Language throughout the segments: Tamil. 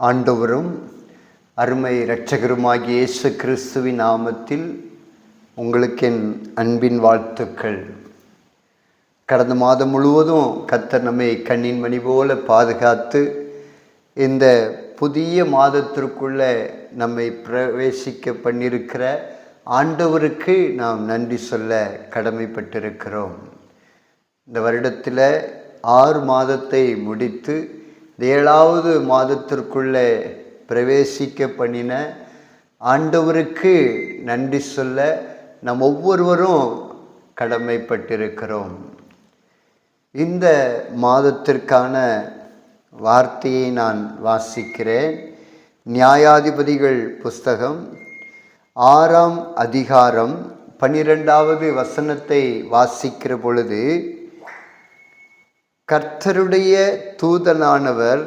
ஆண்டவரும் அருமை இரட்சகருமாகிய இயேசு கிறிஸ்துவின் நாமத்தில் உங்களுக்கு என் அன்பின் வாழ்த்துக்கள். கடந்த மாதம் முழுவதும் கத்தர் நம்மை கண்ணின் மணி போல பாதுகாத்து இந்த புதிய மாதத்திற்குள்ளே நம்மை பிரவேசிக்க பண்ணியிருக்கிற ஆண்டவருக்கு நாம் நன்றி சொல்ல கடமைப்பட்டிருக்கிறோம். இந்த வருடத்தில் ஆறு மாதத்தை முடித்து இந்த ஏழாவது மாதத்திற்குள்ளே பிரவேசிக்க பண்ணின ஆண்டவருக்கு நன்றி சொல்ல நம் ஒவ்வொருவரும் கடமைப்பட்டிருக்கிறோம். இந்த மாதத்திற்கான வார்த்தையை நான் வாசிக்கிறேன். நியாயாதிபதிகள் புஸ்தகம் ஆறாம் அதிகாரம் பன்னிரெண்டாவது வசனத்தை வாசிக்கிற பொழுது கர்த்தருடைய தூதனானவர்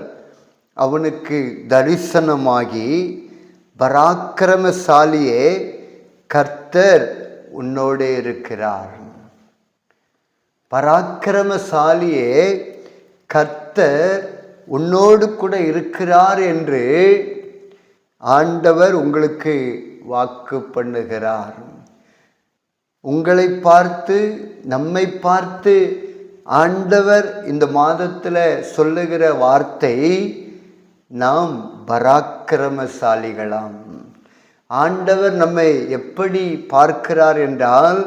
அவனுக்கு தரிசனமாகி பராக்கிரமசாலியே கர்த்தர் உன்னோடே இருக்கிறார். பராக்கிரமசாலியே கர்த்தர் உன்னோடு கூட இருக்கிறார் என்று ஆண்டவர் உங்களுக்கு வாக்கு பண்ணுகிறார். உங்களை பார்த்து நம்மை பார்த்து ஆண்டவர் இந்த மாதத்தில் சொல்லுகிற வார்த்தை நாம் பராக்கிரமசாலிகளாம். ஆண்டவர் நம்மை எப்படி பார்க்கிறார் என்றால்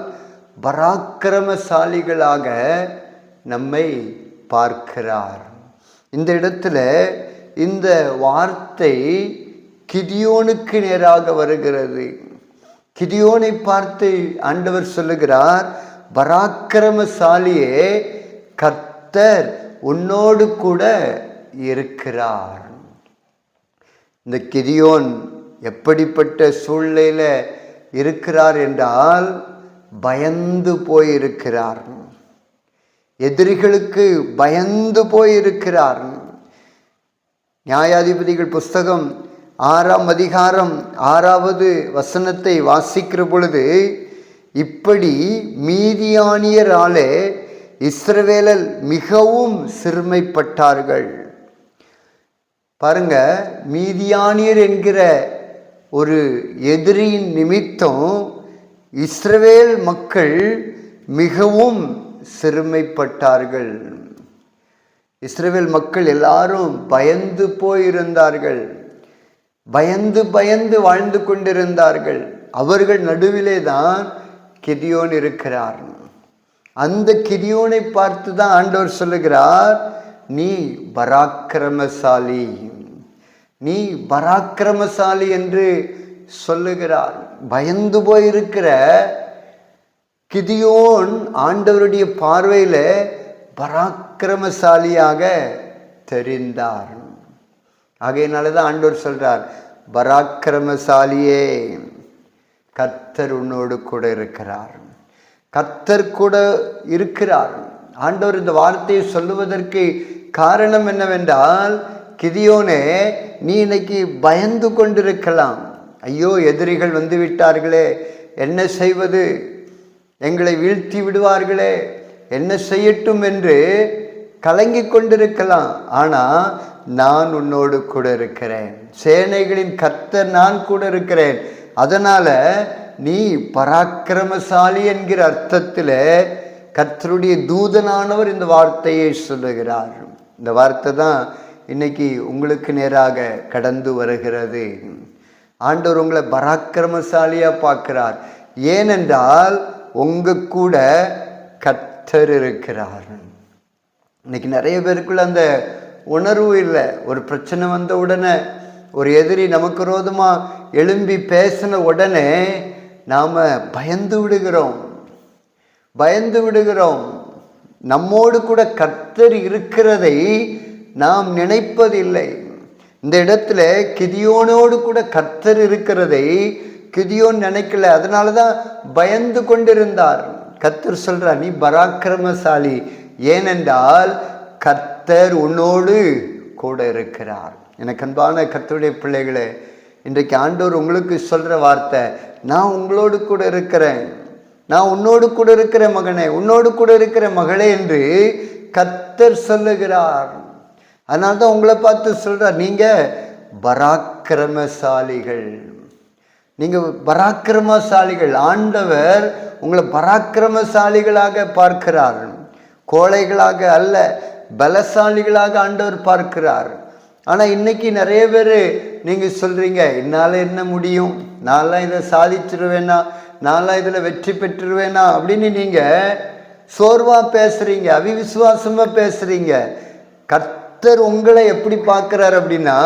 பராக்கிரமசாலிகளாக நம்மை பார்க்கிறார். இந்த இடத்துல இந்த வார்த்தை கிதியோனுக்கு நேராக வருகிறது. கிதியோனை பார்த்து ஆண்டவர் சொல்லுகிறார் பராக்கிரமசாலியே கர்த்தர் உன்னோடு கூட இருக்கிறார். இந்த கிதியோன் எப்படிப்பட்ட சூழ்நிலையில் இருக்கிறார் என்றால் பயந்து போயிருக்கிறார். எதிரிகளுக்கு பயந்து போயிருக்கிறார். நியாயாதிபதிகள் புஸ்தகம் ஆறாம் அதிகாரம் ஆறாவது வசனத்தை வாசிக்கிற பொழுது இப்படி மீதியானியராலே இஸ்ரவேலல் மிகவும் சிறுமைப்பட்டார்கள். பாருங்க மீதியானியர் என்கிற ஒரு எதிரியின் நிமித்தம் இஸ்ரவேல் மக்கள் மிகவும் சிறுமைப்பட்டார்கள். இஸ்ரேல் மக்கள் எல்லாரும் பயந்து போயிருந்தார்கள். பயந்து பயந்து வாழ்ந்து கொண்டிருந்தார்கள். அவர்கள் நடுவிலே தான் கெதியோன் இருக்கிறார். அந்த கிதியோனை பார்த்து தான் ஆண்டவர் சொல்லுகிறார் நீ பராக்கிரமசாலி. நீ பராக்கிரமசாலி என்று சொல்லுகிறார். பயந்து போயிருக்கிற கிதியோன் ஆண்டவருடைய பார்வையில் பராக்கிரமசாலியாக தெரிந்தார். ஆகையினால தான் ஆண்டவர் சொல்கிறார் பராக்கிரமசாலியே கர்த்தர் உன்னோடு கூட இருக்கிறார். கத்தர் கூட இருக்கிறார். ஆண்டவர் இந்த வார்த்தையை சொல்லுவதற்கு காரணம் என்னவென்றால் கிதியோனே நீ இன்னைக்கு பயந்து கொண்டிருக்கலாம். ஐயோ எதிரிகள் வந்து விட்டார்களே என்ன செய்வது? எங்களை வீழ்த்தி விடுவார்களே என்ன செய்யட்டும் என்று கலங்கி கொண்டிருக்கலாம். ஆனால் நான் உன்னோடு கூட இருக்கிறேன். சேனைகளின் கத்தர் நான் கூட இருக்கிறேன். அதனால் நீ பராக்கிரமசாலி என்கிற அர்த்தத்தில் கர்த்தருடைய தூதனானவர் இந்த வார்த்தையை சொல்லுகிறார். இந்த வார்த்தை தான் இன்னைக்கு உங்களுக்கு நேராக கடந்து வருகிறது. ஆண்டவர் உங்களை பராக்கிரமசாலியாக பார்க்கிறார். ஏனென்றால் உங்க கூட கர்த்தர் இருக்கிறார். இன்னைக்கு நிறைய பேருக்குள்ள அந்த உணர்வு இல்லை. ஒரு பிரச்சனை வந்த உடனே ஒரு எதிரி நமக்கு ரோதமாக எழும்பி பேசின உடனே நாம் பயந்து விடுகிறோம். பயந்து விடுகிறோம். நம்மோடு கூட கர்த்தர் இருக்கிறதை நாம் நினைப்பதில்லை. இந்த இடத்துல கிதியோனோடு கூட கர்த்தர் இருக்கிறதை கிதியோன் நினைக்கல. அதனால தான் பயந்து கொண்டிருந்தார். கர்த்தர் சொல்கிறார் நீ பராக்கிரமசாலி. ஏனென்றால் கர்த்தர் உன்னோடு கூட இருக்கிறார். எனக்கு அன்பான கர்த்தருடைய பிள்ளைகளே இன்றைக்கு ஆண்டோர் உங்களுக்கு சொல்கிற வார்த்தை நான் உங்களோடு கூட இருக்கிறேன். நான் உன்னோடு கூட இருக்கிற மகனே உன்னோடு கூட இருக்கிற மகளே என்று கத்தர் சொல்லுகிறார். அதனால தான் உங்களை பார்த்து சொல்கிறார் நீங்கள் பராக்கிரமசாலிகள். நீங்கள் பராக்கிரமசாலிகள். ஆண்டவர் உங்களை பராக்கிரமசாலிகளாக பார்க்கிறார். கோழைகளாக அல்ல பலசாலிகளாக ஆண்டவர் பார்க்கிறார். ஆனால் இன்னைக்கு நிறைய பேர் நீங்கள் சொல்கிறீங்க என்னால் என்ன முடியும்? நான்லாம் இதை சாதிச்சிருவேனா? நான்லாம் இதில் வெற்றி பெற்றுருவேனா? அப்படின்னு நீங்கள் சோர்வாக பேசுகிறீங்க அவிவிசுவாசமாக பேசுகிறீங்க கர்த்தர் உங்களை எப்படி பார்க்குறார் அப்படின்னா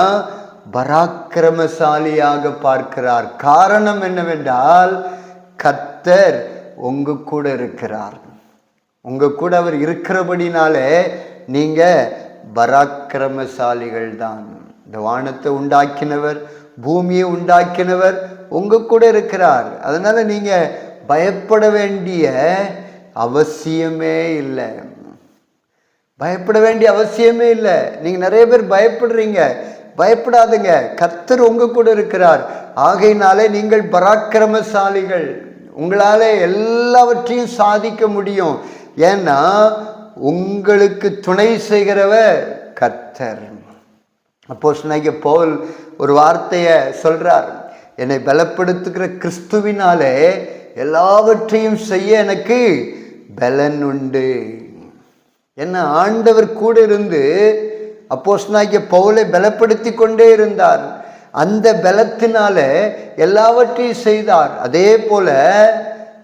பராக்கிரமசாலியாக பார்க்கிறார். காரணம் என்னவென்றால் கர்த்தர் உங்கள் கூட இருக்கிறார். உங்கள் கூட அவர் இருக்கிறபடினாலே நீங்கள் பராக்கிரமசாலிகள் தான் இந்த வானத்தை உண்டாக்கினவர் பூமியை உண்டாக்கினவர் உங்கள் கூட இருக்கிறார். அதனால் நீங்கள் பயப்பட வேண்டிய அவசியமே இல்லை. பயப்பட வேண்டிய அவசியமே இல்லை. நீங்கள் நிறைய பேர் பயப்படுறீங்க. பயப்படாதுங்க. கர்த்தர் உங்கள் கூட இருக்கிறார். ஆகையினாலே நீங்கள் பராக்கிரமசாலிகள். உங்களால் எல்லாவற்றையும் சாதிக்க முடியும். ஏன்னா உங்களுக்கு துணை செய்கிறவர் கர்த்தர். அப்போ சொன்னாங்க போல் ஒரு வார்த்தையை சொல்கிறார் என்னை பலப்படுத்துகிற கிறிஸ்துவினாலே எல்லாவற்றையும் செய்ய எனக்கு பலன் உண்டு. என்ன ஆண்டவர் கூட இருந்து அப்போஸ்னாகிய பவுலை பலப்படுத்தி கொண்டே இருந்தார். அந்த பலத்தினால எல்லாவற்றையும் செய்தார். அதே போல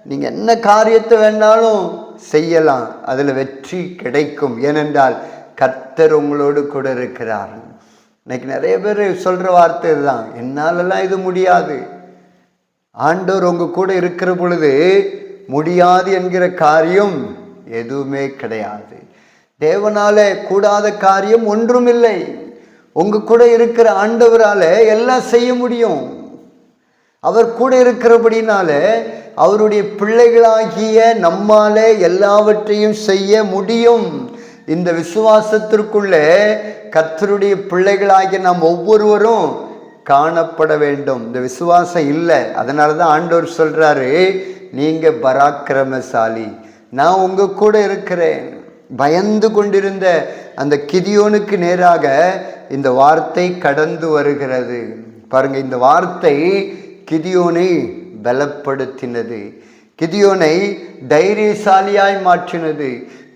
நீங்கள் என்ன காரியத்தை வேணாலும் செய்யலாம். அதில் வெற்றி கிடைக்கும். ஏனென்றால் கர்த்தர் உங்களோடு கூட இருக்கிறார். இன்னைக்கு நிறைய பேர் சொல்கிற வார்த்தை இதுதான். என்னாலெல்லாம் இது முடியாது. ஆண்டவர் உங்க கூட இருக்கிற பொழுது முடியாது என்கிற காரியம் எதுவுமே கிடையாது. தேவனால கூடாத காரியம் ஒன்றும் இல்லை உங்க கூட இருக்கிற ஆண்டவரால எல்லாம் செய்ய முடியும். அவர் கூட இருக்கிறபடினால அவருடைய பிள்ளைகளாகிய நம்மாலே எல்லாவற்றையும் செய்ய முடியும். இந்த விசுவாசத்திற்குள்ளே கத்தருடைய பிள்ளைகளாகிய நாம் ஒவ்வொருவரும் காணப்பட வேண்டும். இந்த விசுவாசம் இல்லை. அதனால தான் ஆண்டவர் சொல்கிறாரு நீங்கள் பராக்கிரமசாலி. நான் உங்கள் கூட இருக்கிறேன். பயந்து கொண்டிருந்த அந்த கிதியோனுக்கு நேராக இந்த வார்த்தை கடந்து வருகிறது. பாருங்கள் இந்த வார்த்தை கிதியோனை பலப்படுத்தினது. கிதியோனை தைரியசாலியாய் மாற்றினது.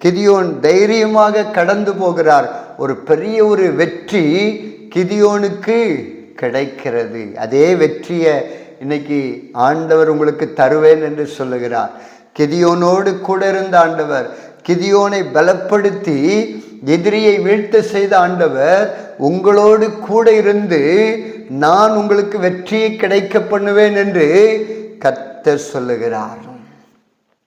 கிதியோன் தைரியமாக கடந்து போகிறார். ஒரு பெரிய ஒரு வெற்றி கிதியோனுக்கு கிடைக்கிறது. அதே வெற்றியை இன்னைக்கு ஆண்டவர் உங்களுக்கு தருவேன் என்று சொல்லுகிறார். கிதியோனோடு கூட இருந்த ஆண்டவர் கிதியோனை பலப்படுத்தி எதிரியை வீழ்த்த செய்த ஆண்டவர் உங்களோடு கூட இருந்து நான் உங்களுக்கு வெற்றியை கிடைக்க பண்ணுவேன் என்று கர்த்தர் சொல்லுகிறார்.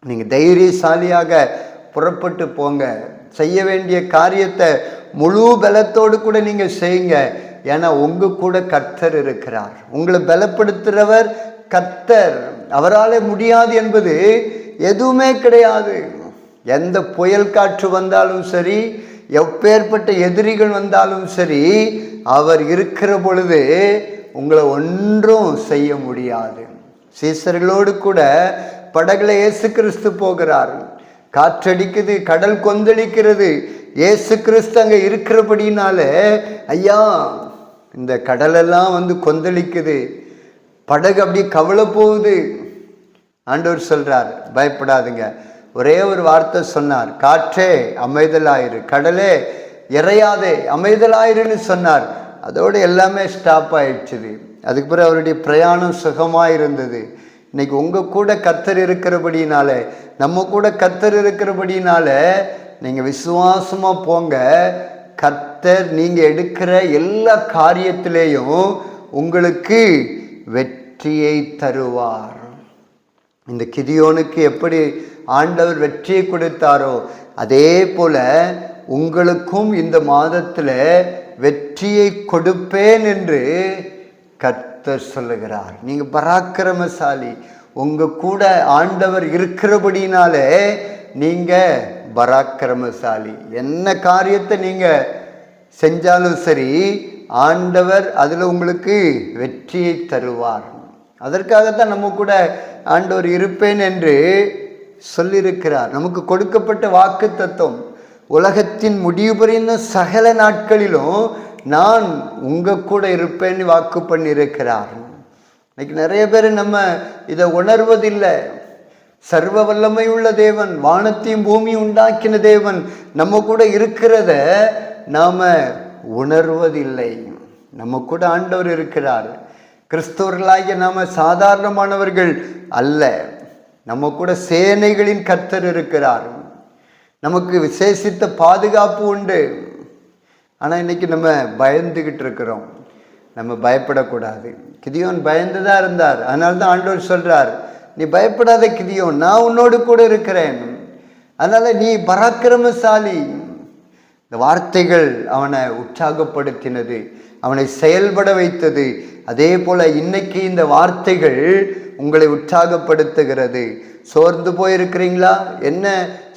நீங்க தைரியசாலியாக புறப்பட்டு போங்க. செய்ய வேண்டிய காரியத்தை முழு பலத்தோடு கூட நீங்க செய்யுங்க. ஏன்னா உங்க கூட கர்த்தர் இருக்கிறார். உங்களை பலப்படுத்துறவர் கர்த்தர். அவரால் முடியாது என்பது எதுவுமே கிடையாது. எந்த புயல் காற்று வந்தாலும் சரி எப்பேற்பட்ட எதிரிகள் வந்தாலும் சரி அவர் இருக்கிற பொழுது உங்களை ஒன்றும் செய்ய முடியாது. சீசர்களோடு கூட படகுல இயேசு கிறிஸ்து போகிறார். காற்றடிக்குது கடல் கொந்தளிக்கிறது. இயேசு கிறிஸ்து அங்கே இருக்கிறபடினால ஐயா இந்த கடலெல்லாம் வந்து கொந்தளிக்குது. படகு அப்படியே கவலை போகுது. ஆண்டவர் சொல்றார் பயப்படாதுங்க. ஒரே ஒரு வார்த்தை சொன்னார் காற்றே அமைதலாயிரு கடலே இறையாதே அமைதலாயிருன்னு சொன்னார். அதோடு எல்லாமே ஸ்டாப் ஆயிடுச்சுது. அதுக்கு பிறகு அவருடைய பிரயாணம் சுகமாக இருந்தது இன்னைக்கு உங்கள் கூட கத்தர் இருக்கிறபடினால நம்ம கூட கத்தர் இருக்கிறபடினால நீங்கள் விசுவாசமாக போங்க. கத்தர் நீங்கள் எடுக்கிற எல்லா காரியத்திலேயும் உங்களுக்கு வெற்றியை தருவார். இந்த கிதியோனுக்கு எப்படி ஆண்டவர் வெற்றியை கொடுத்தாரோ அதே போல உங்களுக்கும் இந்த மாதத்தில் வெற்றியை கொடுப்பேன் என்று கர்த்தர் சொல்லுகிறார். நீங்கள் பராக்கிரமசாலி. உங்கள் கூட ஆண்டவர் இருக்கிறபடினாலே நீங்கள் பராக்கிரமசாலி. என்ன காரியத்தை நீங்கள் செஞ்சாலும் சரி ஆண்டவர் அதில் உங்களுக்கு வெற்றியை தருவார். அதற்காகத்தான் நம்ம கூட ஆண்டவர் இருப்பேன் என்று சொல்லியிருக்கிறார். நமக்கு கொடுக்கப்பட்ட வாக்கு தத்துவம். உலகத்தின் முடிவு பெறின சகல நாட்களிலும் நான் உங்கள் கூட இருப்பேன்னு வாக்கு பண்ணியிருக்கிறார். இன்னைக்கு நிறைய பேர் நம்ம இதை உணர்வதில்லை. சர்வ வல்லமை உள்ள தேவன் வானத்தையும் பூமியும் உண்டாக்கின தேவன் நம்ம கூட இருக்கிறத நாம் உணர்வதில்லை. நம்ம கூட ஆண்டவர் இருக்கிறார். கிறிஸ்தவர்களாகிய நாம் சாதாரணமானவர்கள் அல்ல. நம்ம கூட சேனைகளின் கர்த்தர் இருக்கிறார். நமக்கு விசேஷித்த பாதுகாப்பு உண்டு. ஆனால் இன்றைக்கி நம்ம பயந்துக்கிட்டு இருக்கிறோம். நம்ம பயப்படக்கூடாது. கிதியோன் பயந்து தான் இருந்தார். அதனால தான் ஆண்டவர் சொல்கிறார் நீ பயப்படாத கிதியோன் நான் உன்னோடு கூட இருக்கிறேன். அதனால் நீ பராக்கிரமசாலி. இந்த வார்த்தைகள் அவனை உற்சாகப்படுத்தினது அவனை செயல்பட வைத்தது. அதே போல் இன்னைக்கு இந்த வார்த்தைகள் உங்களை உற்சாகப்படுத்துகிறது. சோர்ந்து போயிருக்கிறீங்களா? என்ன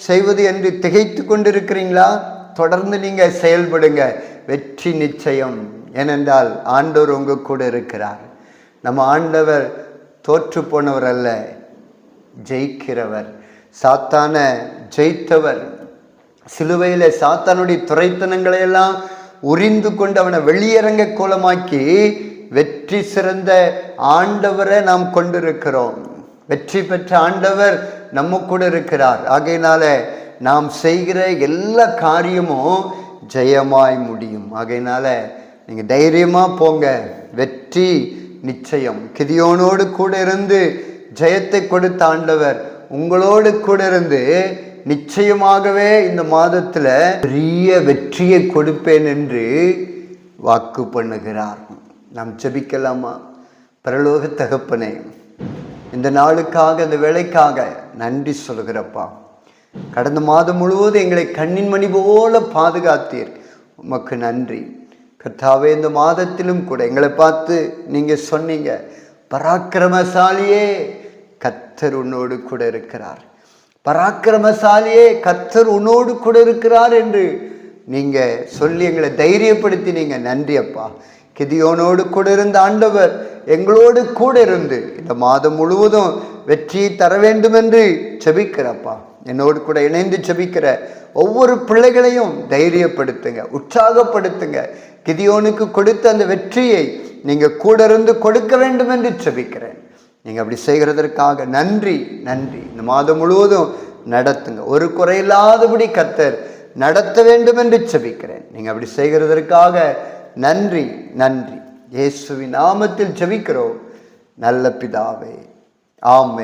செய்வது என்று திகைத்து கொண்டிருக்கிறீங்களா? தொடர்ந்து நீங்கள் செயல்படுங்க. வெற்றி நிச்சயம். ஏனென்றால் ஆண்டவர் உங்கள் கூட இருக்கிறார். நம்ம ஆண்டவர் தோற்று போனவர் அல்ல ஜெயிக்கிறவர். சாத்தான ஜெயித்தவர். சிலுவையில் சாத்தானுடைய துறைத்தனங்களை எல்லாம் உறிந்து கொண்டு அவனை வெளியரங்க கோலமாக்கி வெற்றி சிறந்த ஆண்டவரை நாம் கொண்டிருக்கிறோம். வெற்றி பெற்ற ஆண்டவர் நம்ம கூட இருக்கிறார். ஆகையினால நாம் செய்கிற எல்லா காரியமும் ஜெயமாய் முடியும். ஆகையினால நீங்கள் தைரியமாக போங்க. வெற்றி நிச்சயம். கிதியோனோடு கூட இருந்து ஜெயத்தை கொடுத்த ஆண்டவர் உங்களோடு கூட இருந்து நிச்சயமாகவே இந்த மாதத்தில் பெரிய வெற்றியை கொடுப்பேன் என்று வாக்கு பண்ணுகிறார். நாம் ஜெபிக்கலாமா? பரலோக தகப்பனே இந்த நாளுக்காக இந்த வேலைக்காக நன்றி சொல்கிறப்பா கடந்த மாதம் முழுவதும் எங்களை கண்ணின் மணி போல பாதுகாத்தீர். உமக்கு நன்றி. கர்த்தாவே இந்த மாதத்திலும் கூட எங்களை பார்த்து நீங்கள் சொன்னீங்க பராக்கிரமசாலியே கத்தர் உன்னோடு கூட இருக்கிறார். பராக்கிரமசாலியே கத்தர் உன்னோடு கூட இருக்கிறார் என்று நீங்கள் சொல்லி எங்களை தைரியப்படுத்தினீங்க. நன்றி அப்பா. கிதியோனோடு கூட இருந்த ஆண்டவர் எங்களோடு கூட இருந்து இந்த மாதம் முழுவதும் வெற்றியை தர வேண்டும் என்று செபிக்கிறப்பா. என்னோடு கூட இணைந்து செபிக்கிற ஒவ்வொரு பிள்ளைகளையும் தைரியப்படுத்துங்க உற்சாகப்படுத்துங்க. கிதியோனுக்கு கொடுத்த அந்த வெற்றியை நீங்கள் கூட இருந்து கொடுக்க வேண்டும் என்று செபிக்கிறேன். நீங்கள் அப்படி செய்கிறதற்காக நன்றி நன்றி. இந்த மாதம் முழுவதும் நடத்துங்க. ஒரு குறையில்லாதபடி கத்தர் நடத்த வேண்டும் என்று செபிக்கிறேன். நீங்கள் அப்படி செய்கிறதற்காக நன்றி நன்றி. இயேசுவின் நாமத்தில் ஜெபிக்கிறோம். நல்ல பிதாவே. ஆமே